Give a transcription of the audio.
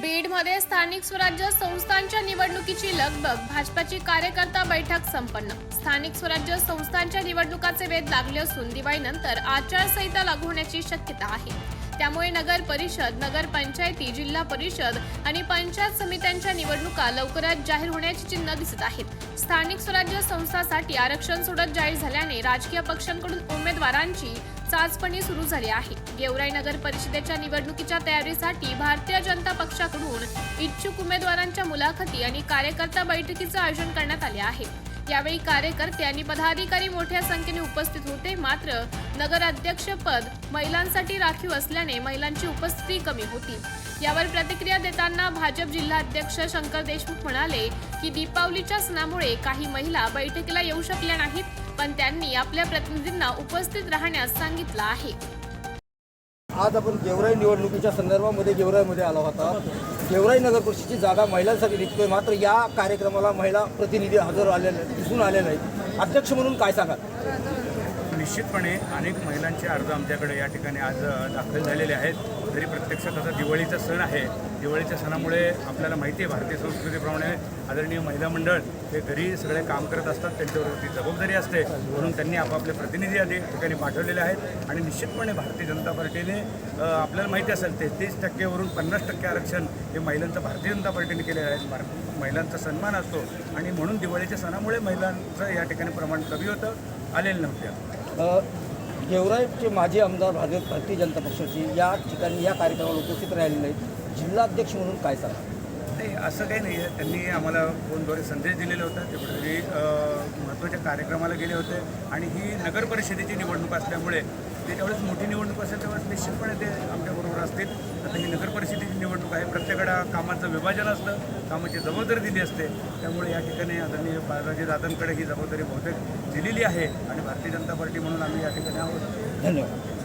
बीडमध्ये स्थानिक स्वराज्य संस्थांच्या निवडणुकीची लगबग. भाजपाची कार्यकर्ता बैठक संपन्न. स्थानिक स्वराज्य संस्थांच्या निवडणुकाचे वेध लागले असून दिवाळीनंतर आचारसंहिता लागू होण्याची शक्यता आहे. त्यामुळे नगर परिषद नगर पंचायती जिल्हा परिषद आणि पंचायत समित्यांच्या निवडणुका लवकरच जाहीर होण्याची चिन्ह दिसत आहेत. स्थानिक स्वराज्य संस्थासाठी आरक्षण सोडत जाहीर झाल्याने राजकीय पक्षांकडून उमेदवारांची चाचपणी सुरू झाली आहे. गेवराई नगर परिषदेच्या निवडणुकीच्या तयारीसाठी भारतीय जनता पक्षाकडून इच्छुक उमेदवारांच्या मुलाखती आणि कार्यकर्ता बैठकीचं आयोजन करण्यात आले आहे. यावेळी कार्यकर्ते आणि पदाधिकारी मोठ्या संख्येने उपस्थित होते. मात्र नगराध्यक्षपद महिलांसाठी राखीव असल्याने महिलांची उपस्थिती कमी होती. यावर प्रतिक्रिया देताना भाजप जिल्हाध्यक्ष शंकर देशमुख म्हणाले की दीपावलीच्या सणामुळे काही महिला बैठकीला येऊ शकल्या नाहीत पण त्यांनी आपल्या प्रतिनिधींना उपस्थित राहण्यास सांगितलं आहे. आज आपण गेवराई निवडणुकीच्या संदर्भामध्ये गेवराईमध्ये आला होता गेवराई नगर परिषदेची जागा महिलांसाठी निघतोय मात्र या कार्यक्रमाला महिला प्रतिनिधी हजर आलेले दिसून आले नाहीत. अध्यक्ष म्हणून काय सांगाल? निश्चितपणे अनेक महिलांचे अर्ज आमच्याकडे या ठिकाणी आज दाखल झालेले आहेत. तरी प्रत्यक्षात आता दिवाळीचा सण आहे. दिवाळीच्या सणामुळे आपल्याला माहिती आहे भारतीय संस्कृतीप्रमाणे आदरणीय महिला मंडळ हे घरी सगळे काम करत असतात. त्यांच्यावरती जबाबदारी असते. म्हणून त्यांनी आपापले प्रतिनिधी या ठिकाणी पाठवलेले आहेत. आणि निश्चितपणे भारतीय जनता पार्टीने आपल्याला माहिती असेल तेहतीस टक्केवरून पन्नास टक्के आरक्षण हे महिलांचं भारतीय जनता पार्टीने केलेलं आहे. भार- महिलांचा सन्मान असतो. आणि म्हणून दिवाळीच्या सणामुळे महिलांचं या ठिकाणी प्रमाण कमी होतं आलेलं नव्हतं. गेवराईचे माजी आमदार भारतीय भारतीय जनता पक्षाचे या ठिकाणी या कार्यक्रमाला उपस्थित राहिलेले नाहीत जिल्हाध्यक्ष म्हणून काय सांगाल? नाही असं काही नाही. आहे त्यांनी आम्हाला फोनद्वारे संदेश दिलेला होता. ते कुठेतरी महत्त्वाच्या कार्यक्रमाला गेले होते. आणि ही नगर परिषदेची निवडणूक असल्यामुळे ते ज्यावेळेस मोठी निवडणूक असेल त्यावेळेस निश्चितपणे ते आमच्याबरोबर असतील. आता ही नगर परिषदेची आहे. प्रत्येकाला कामाचं विभाजन असतं कामाची जबाबदारी दिली असते. त्यामुळे या ठिकाणी आदरणीय बालाजी दादांकडे ही जबाबदारी बहुतेक दिलेली आहे आणि भारतीय जनता पार्टी म्हणून आम्ही या ठिकाणी आहोत. धन्यवाद.